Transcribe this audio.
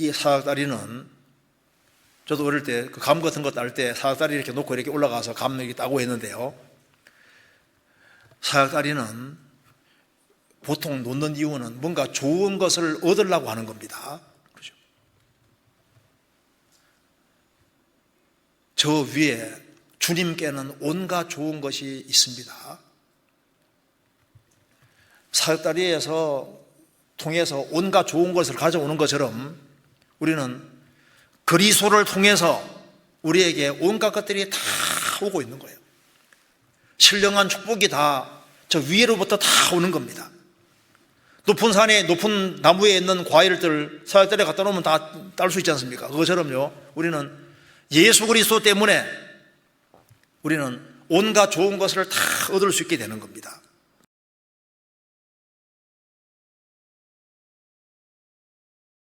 이 사각다리는 저도 어릴 때 그 감 같은 거 딸 때 사각다리 이렇게 놓고 이렇게 올라가서 감 이렇게 따고 했는데요. 사각다리는 보통 놓는 이유는 뭔가 좋은 것을 얻으려고 하는 겁니다. 그죠? 저 위에 주님께는 온갖 좋은 것이 있습니다. 사역다리에서 통해서 온갖 좋은 것을 가져오는 것처럼 우리는 그리스도를 통해서 우리에게 온갖 것들이 다 오고 있는 거예요. 신령한 축복이 다 저 위로부터 다 오는 겁니다. 높은 산에 높은 나무에 있는 과일들 사역들에 갖다 놓으면 다 딸 수 있지 않습니까? 그것처럼요. 우리는 예수 그리스도 때문에 우리는 온갖 좋은 것을 다 얻을 수 있게 되는 겁니다.